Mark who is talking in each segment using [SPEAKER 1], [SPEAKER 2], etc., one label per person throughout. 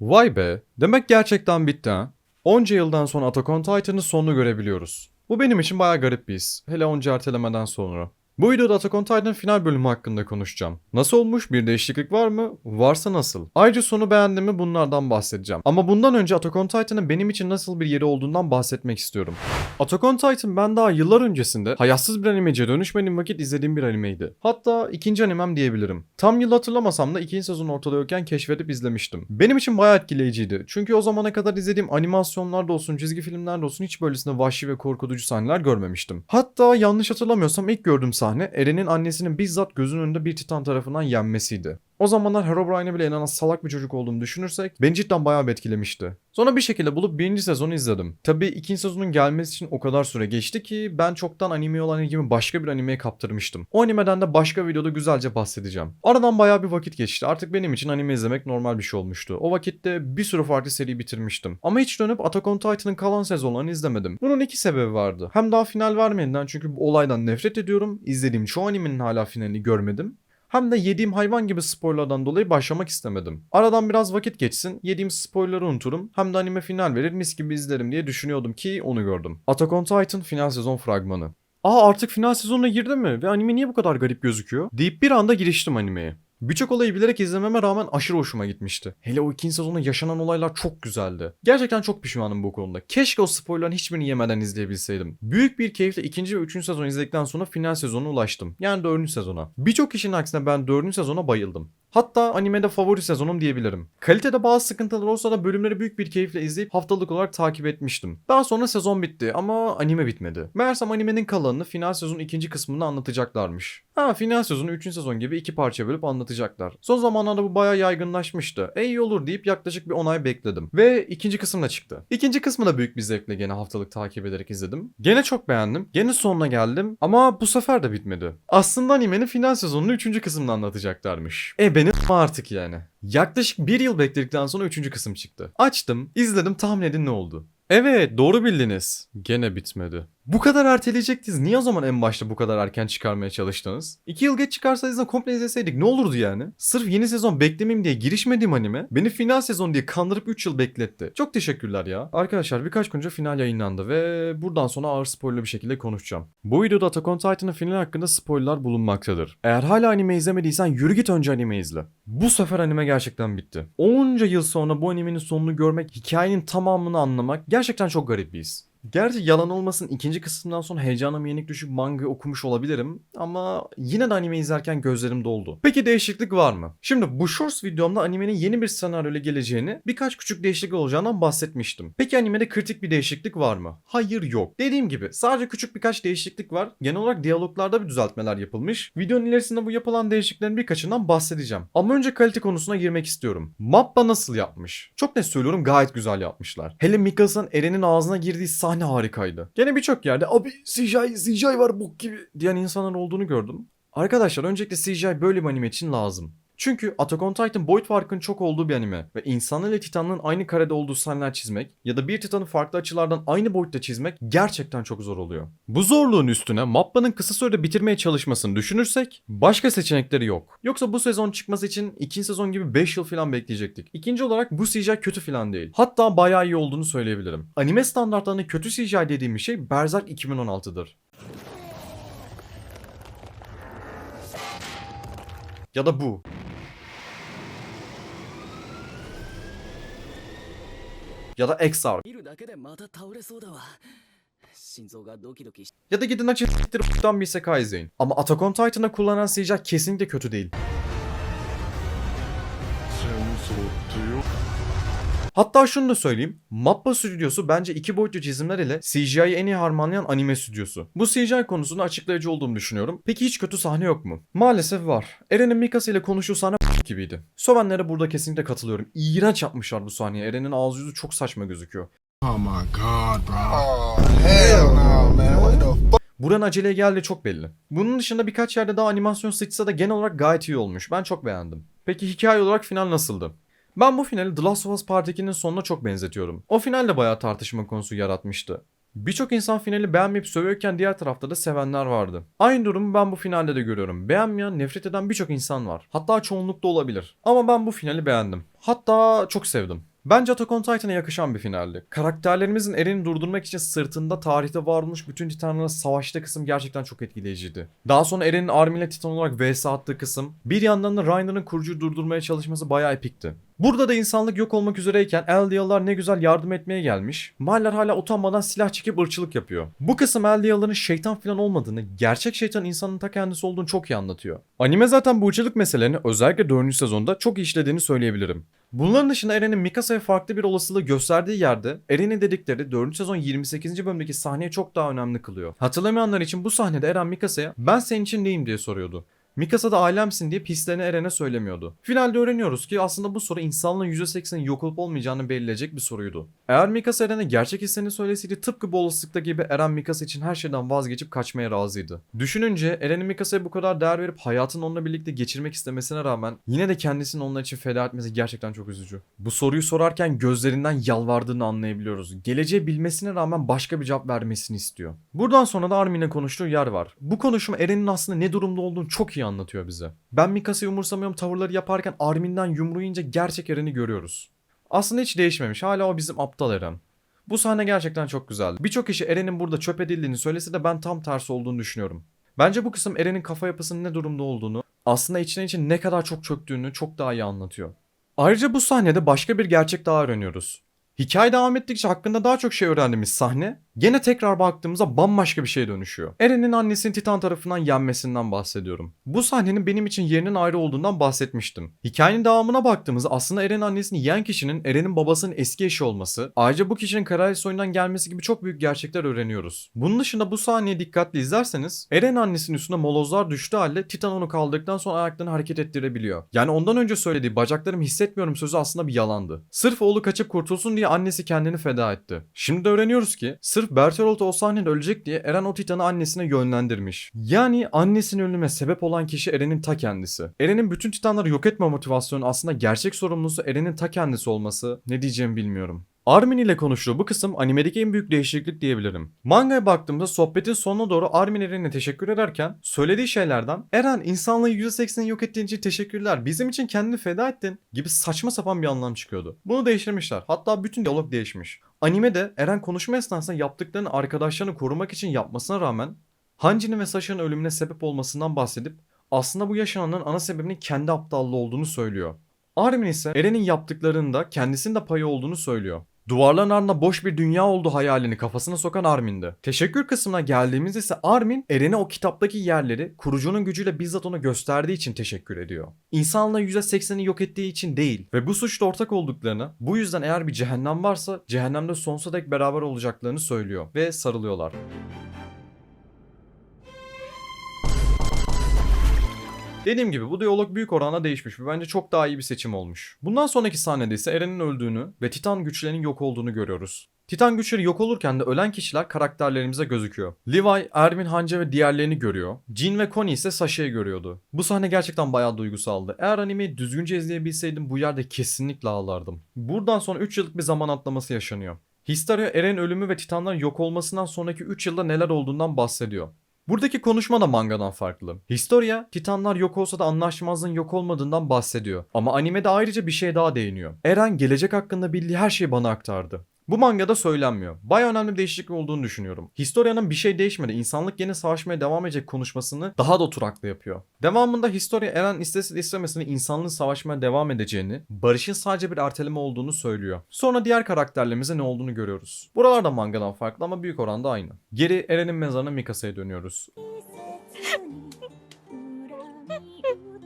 [SPEAKER 1] Vay be, demek gerçekten bitti ha. Onca yıldan sonra Attack on Titan'ın sonunu görebiliyoruz. Bu benim için bayağı garip bir his. Hele onca ertelemeden sonra. Bu videoda Attack on Titan'ın final bölümü hakkında konuşacağım. Nasıl olmuş? Bir değişiklik var mı? Varsa nasıl? Ayrıca sonu beğendim mi bunlardan bahsedeceğim. Ama bundan önce Attack on Titan'ın benim için nasıl bir yeri olduğundan bahsetmek istiyorum. Attack on Titan ben daha yıllar öncesinde hayatsız bir animeciye dönüşmenin vakit izlediğim bir animeydi. Hatta ikinci animem diyebilirim. Tam yıl hatırlamasam da ikinci sezon ortada yokken keşfedip izlemiştim. Benim için bayağı etkileyiciydi. Çünkü o zamana kadar izlediğim animasyonlarda olsun, çizgi filmlerde olsun hiç böylesine vahşi ve korkutucu sahneler görmemiştim. Hatta yanlış hatırlamıyorsam ilk gördüğüm sahne Eren'in annesinin bizzat gözünün önünde bir titan tarafından yenmesiydi. O zamanlar Herobrine'e bile inanan salak bir çocuk olduğumu düşünürsek beni cidden bayağı etkilemişti. Sonra bir şekilde bulup birinci sezonu izledim. Tabii ikinci sezonun gelmesi için o kadar süre geçti ki ben çoktan animeye olan ilgimi başka bir animeye kaptırmıştım. O animeden de başka videoda güzelce bahsedeceğim. Aradan bayağı bir vakit geçti. Artık benim için anime izlemek normal bir şey olmuştu. O vakitte bir sürü farklı seri bitirmiştim. Ama hiç dönüp Attack on Titan'ın kalan sezonlarını izlemedim. Bunun iki sebebi vardı. Hem daha final vermediğinden çünkü bu olaydan nefret ediyorum. İzlediğim çoğu animenin hala finalini görmedim hem de yediğim hayvan gibi spoilerlardan dolayı başlamak istemedim. Aradan biraz vakit geçsin, yediğim spoilerları unuturum, hem de anime final verir mis gibi izlerim diye düşünüyordum ki onu gördüm. Attack on Titan final sezon fragmanı. Aa artık final sezonuna girdi mi ve anime niye bu kadar garip gözüküyor? Deyip bir anda giriştim animeye. Birçok olayı bilerek izlememe rağmen aşırı hoşuma gitmişti. Hele o ikinci sezonda yaşanan olaylar çok güzeldi. Gerçekten çok pişmanım bu konuda. Keşke o spoilerların hiçbirini yemeden izleyebilseydim. Büyük bir keyifle ikinci ve üçüncü sezon izledikten sonra final sezonuna ulaştım. Yani dördüncü sezona. Birçok kişinin aksine ben dördüncü sezona bayıldım. Hatta animede favori sezonum diyebilirim. Kalitede bazı sıkıntılar olsa da bölümleri büyük bir keyifle izleyip haftalık olarak takip etmiştim. Daha sonra sezon bitti ama anime bitmedi. Meğersem animenin kalanını final sezonun ikinci kısmında anlatacaklarmış. Ha final sezonu 3. sezon gibi iki parça bölüp anlatacaklar. Son zamanlarda bu bayağı yaygınlaşmıştı. E iyi olur deyip yaklaşık bir 10 ay bekledim. Ve ikinci kısım da çıktı. İkinci kısmı da büyük bir zevkle gene haftalık takip ederek izledim. Gene çok beğendim. Gene sonuna geldim ama bu sefer de bitmedi. Aslında animenin final sezonunu 3. kısımda anlatacaklarmış. E beni artık yani. Yaklaşık bir yıl bekledikten sonra 3. kısım çıktı. Açtım, izledim tahmin edin ne oldu. Evet doğru bildiniz. Gene bitmedi. Bu kadar erteleyecektiniz. Niye o zaman en başta bu kadar erken çıkarmaya çalıştınız? 2 yıl geç çıkarsaydınız da komple izleseydik ne olurdu yani? Sırf yeni sezon beklemeyeyim diye girişmediğim anime beni final sezon diye kandırıp 3 yıl bekletti. Çok teşekkürler ya. Arkadaşlar birkaç gün önce final yayınlandı ve buradan sonra ağır spoilerlı bir şekilde konuşacağım. Bu videoda Attack on Titan'ın finali hakkında spoilerlar bulunmaktadır. Eğer hala anime izlemediysen yürü git önce anime izle. Bu sefer anime gerçekten bitti. Onca yıl sonra bu animenin sonunu görmek, hikayenin tamamını anlamak gerçekten çok garip bir his. Gerçi yalan olmasın ikinci kısımdan sonra heyecanım yenik düşüp manga okumuş olabilirim ama yine de anime izlerken gözlerim doldu. Peki değişiklik var mı? Şimdi bu shorts videomda animenin yeni bir senaryoyla geleceğini, birkaç küçük değişiklik olacağından bahsetmiştim. Peki animede kritik bir değişiklik var mı? Hayır yok. Dediğim gibi sadece küçük birkaç değişiklik var. Genel olarak diyaloglarda bir düzeltmeler yapılmış. Videonun ilerisinde bu yapılan değişikliklerin birkaçından bahsedeceğim. Ama önce kalite konusuna girmek istiyorum. Mappa nasıl yapmış? Çok net söylüyorum gayet güzel yapmışlar. Hele Mikasa'nın Eren'in ağzına girdiği sahne harikaydı. Gene birçok yerde abi CGI, CGI var bok gibi diyen insanlar olduğunu gördüm. Arkadaşlar öncelikle CGI böyle bir anime için lazım. Çünkü Attack on Titan boyut farkının çok olduğu bir anime ve insanlar ile Titan'ın aynı karede olduğu sahneler çizmek ya da bir Titan'ı farklı açılardan aynı boyutta çizmek gerçekten çok zor oluyor. Bu zorluğun üstüne Mappa'nın kısa sürede bitirmeye çalışmasını düşünürsek başka seçenekleri yok. Yoksa bu sezon çıkması için ikinci sezon gibi 5 yıl falan bekleyecektik. İkinci olarak bu CGI kötü falan değil. Hatta bayağı iyi olduğunu söyleyebilirim. Anime standartlarında kötü CGI dediğim şey Berserk 2016'dır. Ya da bu. ya da
[SPEAKER 2] Exar.
[SPEAKER 1] Ya da gidin açın s**tir'dan bir isekai izleyin. Ama Attack on Titan'a kullanan CGI kesinlikle kötü değil. Hatta şunu da söyleyeyim. Mappa stüdyosu bence iki boyutlu çizimler ile CGI'yi en iyi harmanlayan anime stüdyosu. Bu CGI konusunda açıklayıcı olduğumu düşünüyorum. Peki hiç kötü sahne yok mu? Maalesef var. Eren'in Mikasa ile konuştuğu sahne gibiydi. Sövenlere burada kesinlikle katılıyorum. İğrenç yapmışlar bu sahneyi. Eren'in ağzı yüzü çok saçma gözüküyor.
[SPEAKER 3] Oh my god, bro.
[SPEAKER 4] Oh hell no, man. What the fuck?
[SPEAKER 1] Buranın aceleye geldiği çok belli. Bunun dışında birkaç yerde daha animasyon sıçsa da genel olarak gayet iyi olmuş. Ben çok beğendim. Peki hikaye olarak final nasıldı? Ben bu finali The Last of Us Part 2'nin sonuna çok benzetiyorum. O final de bayağı tartışma konusu yaratmıştı. Birçok insan finali beğenmeyip sövüyorken diğer tarafta da sevenler vardı. Aynı durumu ben bu finalde de görüyorum. Beğenmeyen, nefret eden birçok insan var. Hatta çoğunlukta olabilir. Ama ben bu finali beğendim. Hatta çok sevdim. Bence Attack on Titan'a yakışan bir finaldi. Karakterlerimizin Eren'i durdurmak için sırtında tarihte var olmuş bütün Titanlarla savaştığı kısım gerçekten çok etkileyiciydi. Daha sonra Eren'in Armin Titan olarak vs attığı kısım, bir yandan da Reiner'ın kurucuyu durdurmaya çalışması bayağı epikti. Burada da insanlık yok olmak üzereyken Eldiyalılar ne güzel yardım etmeye gelmiş. Maller hala utanmadan silah çekip ırkçılık yapıyor. Bu kısım Eldiyalıların şeytan falan olmadığını, gerçek şeytan insanın ta kendisi olduğunu çok iyi anlatıyor. Anime zaten bu ırkçılık meselelerini özellikle 4. sezonda çok işlediğini söyleyebilirim. Bunların dışında Eren'in Mikasa'ya farklı bir olasılığı gösterdiği yerde Eren'in dedikleri 4. sezon 28. bölümdeki sahneye çok daha önemli kılıyor. Hatırlamayanlar için bu sahnede Eren Mikasa'ya ben senin için neyim diye soruyordu. Mikasa da ailemsin diye hislerini Eren'e söylemiyordu. Finalde öğreniyoruz ki aslında bu soru insanlığın %80'in yok olup olmayacağını belirleyecek bir soruydu. Eğer Mikasa Eren'e gerçek hislerini söyleseydi tıpkı bu olasılıkta gibi Eren Mikasa için her şeyden vazgeçip kaçmaya razıydı. Düşününce Eren'in Mikasa'ya bu kadar değer verip hayatını onunla birlikte geçirmek istemesine rağmen yine de kendisini onlar için feda etmesi gerçekten çok üzücü. Bu soruyu sorarken gözlerinden yalvardığını anlayabiliyoruz. Geleceği bilmesine rağmen başka bir cevap vermesini istiyor. Buradan sonra da Armin'le konuştuğu yer var. Bu konuşma Eren'in aslında ne durumda olduğunu çok iyi anlatıyor bize. Ben Mikasa'yı umursamıyorum tavırları yaparken Armin'den yumruğu yiyince gerçek Eren'i görüyoruz. Aslında hiç değişmemiş. Hala o bizim aptal Eren. Bu sahne gerçekten çok güzeldi. Birçok kişi Eren'in burada çöp edildiğini söylese de ben tam tersi olduğunu düşünüyorum. Bence bu kısım Eren'in kafa yapısının ne durumda olduğunu, aslında içine için ne kadar çok çöktüğünü çok daha iyi anlatıyor. Ayrıca bu sahnede başka bir gerçek daha öğreniyoruz. Hikaye devam ettikçe hakkında daha çok şey öğrendiğimiz sahne gene tekrar baktığımızda bambaşka bir şeye dönüşüyor. Eren'in annesinin Titan tarafından yenmesinden bahsediyorum. Bu sahnenin benim için yerinin ayrı olduğundan bahsetmiştim. Hikayenin devamına baktığımızda aslında Eren'in annesini yiyen kişinin Eren'in babasının eski eşi olması, ayrıca bu kişinin Karalis soyundan gelmesi gibi çok büyük gerçekler öğreniyoruz. Bunun dışında bu sahneyi dikkatli izlerseniz Eren annesinin üstüne molozlar düştüğü halde Titan onu kaldırdıktan sonra ayaklarını hareket ettirebiliyor. Yani ondan önce söylediği bacaklarımı hissetmiyorum sözü aslında bir yalandı. Sırf oğlu kaçıp kurtulsun diye annesi kendini feda etti. Şimdi de öğreniyoruz ki sırf Bertolt o sahnede ölecek diye Eren o Titan'ı annesine yönlendirmiş. Yani annesinin ölümüne sebep olan kişi Eren'in ta kendisi. Eren'in bütün Titanları yok etme motivasyonu aslında gerçek sorumlusu Eren'in ta kendisi olması ne diyeceğimi bilmiyorum. Armin ile konuştuğu bu kısım animedeki en büyük değişiklik diyebilirim. Mangaya baktığımda sohbetin sonuna doğru Armin Eren'e teşekkür ederken söylediği şeylerden Eren insanlığı %80'i yok ettiğin için teşekkürler bizim için kendini feda ettin gibi saçma sapan bir anlam çıkıyordu. Bunu değiştirmişler hatta bütün diyalog değişmiş. Animede Eren konuşma esnasında yaptıklarını arkadaşlarını korumak için yapmasına rağmen Hanji'nin ve Sasha'nın ölümüne sebep olmasından bahsedip aslında bu yaşananların ana sebebinin kendi aptallığı olduğunu söylüyor. Armin ise Eren'in yaptıklarında kendisinin de payı olduğunu söylüyor. Duvarların ardında boş bir dünya olduğu hayalini kafasına sokan Armin'di. Teşekkür kısmına geldiğimizde ise Armin Eren'e o kitaptaki yerleri kurucunun gücüyle bizzat ona gösterdiği için teşekkür ediyor. İnsanlığı %80'i yok ettiği için değil ve bu suçta ortak olduklarını bu yüzden eğer bir cehennem varsa cehennemde sonsuza dek beraber olacaklarını söylüyor ve sarılıyorlar. Dediğim gibi bu diyalog büyük oranda değişmiş ve bence çok daha iyi bir seçim olmuş. Bundan sonraki sahnede ise Eren'in öldüğünü ve Titan güçlerinin yok olduğunu görüyoruz. Titan güçleri yok olurken de ölen kişiler karakterlerimize gözüküyor. Levi, Ermin, Hanca ve diğerlerini görüyor. Jin ve Connie ise Sasha'yı görüyordu. Bu sahne gerçekten bayağı duygusaldı. Eğer animeyi düzgünce izleyebilseydim bu yerde kesinlikle ağlardım. Buradan sonra 3 yıllık bir zaman atlaması yaşanıyor. Historia Eren ölümü ve Titanların yok olmasından sonraki 3 yılda neler olduğundan bahsediyor. Buradaki konuşma da mangadan farklı. Historia, Titanlar yok olsa da anlaşmazlığın yok olmadığından bahsediyor. Ama animede ayrıca bir şey daha değiniyor. Eren gelecek hakkında bildiği her şeyi bana aktardı. Bu mangada söylenmiyor. Baya önemli bir değişiklik olduğunu düşünüyorum. Historia'nın bir şey değişmedi. İnsanlık yine savaşmaya devam edecek konuşmasını daha da oturaklı yapıyor. Devamında Historia Eren istese de istemesine insanlığın savaşmaya devam edeceğini, barışın sadece bir erteleme olduğunu söylüyor. Sonra diğer karakterlerimize ne olduğunu görüyoruz. Buralar da mangadan farklı ama büyük oranda aynı. Geri Eren'in mezarına Mikasa'ya dönüyoruz.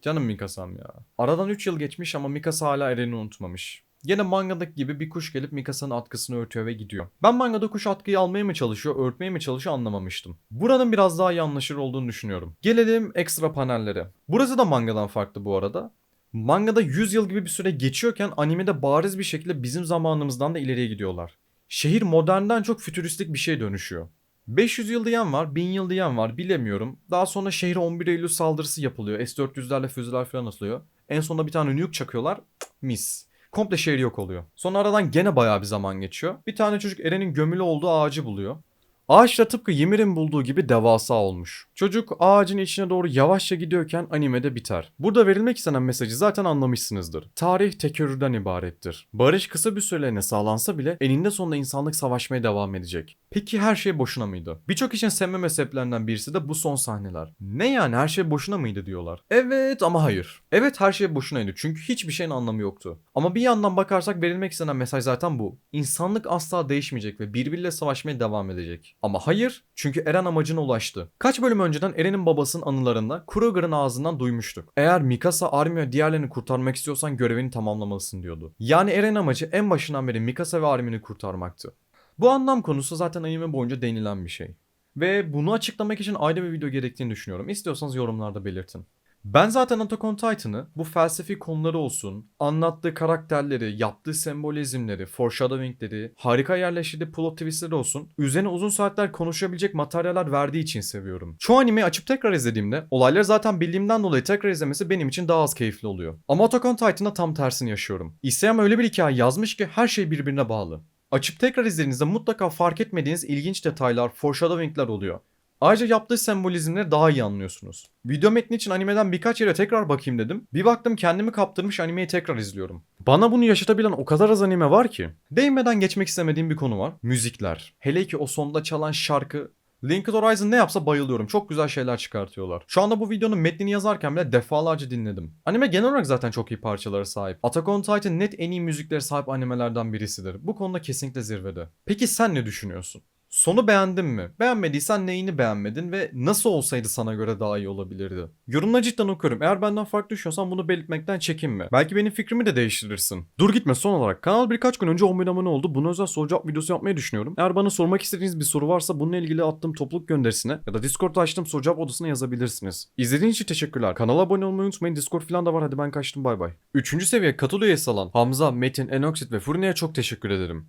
[SPEAKER 1] Canım Mikasa'm ya. Aradan 3 yıl geçmiş ama Mikasa hala Eren'i unutmamış. Yine mangadaki gibi bir kuş gelip Mikasa'nın atkısını örtüyor ve gidiyor. Ben mangada kuş atkıyı almaya mı çalışıyor, örtmeye mi çalışıyor anlamamıştım. Buranın biraz daha iyi anlaşılır olduğunu düşünüyorum. Gelelim ekstra panellere. Burası da mangadan farklı bu arada. Mangada 100 yıl gibi bir süre geçiyorken animede bariz bir şekilde bizim zamanımızdan da ileriye gidiyorlar. Şehir modernden çok fütüristik bir şeye dönüşüyor. 500 yıl diyen var, 1000 yıl diyen var bilemiyorum. Daha sonra şehre 11 Eylül saldırısı yapılıyor. S-400'lerle füzeler falan atılıyor. En sonunda bir tane nuke çakıyorlar. Mis. Komple şehir yok oluyor. Sonra aradan gene bayağı bir zaman geçiyor. Bir tane çocuk Eren'in gömülü olduğu ağacı buluyor. Ağaç da tıpkı Ymir'in bulduğu gibi devasa olmuş. Çocuk ağacın içine doğru yavaşça gidiyorken animede biter. Burada verilmek istenen mesajı zaten anlamışsınızdır. Tarih tekerrürden ibarettir. Barış kısa bir süreliğine sağlansa bile eninde sonunda insanlık savaşmaya devam edecek. Peki her şey boşuna mıydı? Birçok için sevmeme sebeplerinden birisi de bu son sahneler. Ne yani her şey boşuna mıydı diyorlar. Evet ama hayır. Evet her şey boşunaydı çünkü hiçbir şeyin anlamı yoktu. Ama bir yandan bakarsak verilmek istenen mesaj zaten bu. İnsanlık asla değişmeyecek ve birbiriyle savaşmaya devam edecek. Ama hayır çünkü Eren amacına ulaştı. Kaç bölüm önceden Eren'in babasının anılarında Kruger'ın ağzından duymuştuk. Eğer Mikasa, Armin ve diğerlerini kurtarmak istiyorsan görevini tamamlamalısın diyordu. Yani Eren amacı en başından beri Mikasa ve Armin'i kurtarmaktı. Bu anlam konusu zaten anime boyunca değinilen bir şey. Ve bunu açıklamak için ayrı bir video gerektiğini düşünüyorum. İstiyorsanız yorumlarda belirtin. Ben zaten Attack on Titan'ı bu felsefi konuları olsun, anlattığı karakterleri, yaptığı sembolizmleri, foreshadowingleri, harika yerleştirdiği plot twistleri olsun, üzerine uzun saatler konuşabilecek materyaller verdiği için seviyorum. Çoğu animeyi açıp tekrar izlediğimde olayları zaten bildiğimden dolayı tekrar izlemesi benim için daha az keyifli oluyor. Ama Attack on Titan'da tam tersini yaşıyorum. Isayama öyle bir hikaye yazmış ki her şey birbirine bağlı. Açıp tekrar izlediğinizde mutlaka fark etmediğiniz ilginç detaylar, foreshadowingler oluyor. Ayrıca yaptığı sembolizmleri daha iyi anlıyorsunuz. Video metni için animeden birkaç yere tekrar bakayım dedim. Bir baktım kendimi kaptırmış animeyi tekrar izliyorum. Bana bunu yaşatabilen o kadar az anime var ki. Değinmeden geçmek istemediğim bir konu var. Müzikler. Hele ki o sonda çalan şarkı Linked Horizon ne yapsa bayılıyorum. Çok güzel şeyler çıkartıyorlar. Şu anda bu videonun metnini yazarken bile defalarca dinledim. Anime genel olarak zaten çok iyi parçalara sahip. Attack on Titan net en iyi müziklere sahip animelerden birisidir. Bu konuda kesinlikle zirvede. Peki sen ne düşünüyorsun? Sonu beğendin mi? Beğenmediysen neyini beğenmedin ve nasıl olsaydı sana göre daha iyi olabilirdi? Yorumları cidden okuyorum. Eğer benden farklı düşünüyorsan bunu belirtmekten çekinme. Belki benim fikrimi de değiştirirsin. Dur gitme son olarak. Kanal birkaç gün önce 10 bin abone oldu. Buna özel soru cevap videosu yapmayı düşünüyorum. Eğer bana sormak istediğiniz bir soru varsa bununla ilgili attığım topluluk gönderisine ya da Discord'da açtığım soru cevap odasına yazabilirsiniz. İzlediğiniz için teşekkürler. Kanala abone olmayı unutmayın. Discord falan da var. Hadi ben kaçtım bay bay. Üçüncü seviye katıl üyesi olan Hamza, Metin, Enoxit ve Furni'ye çok teşekkür ederim.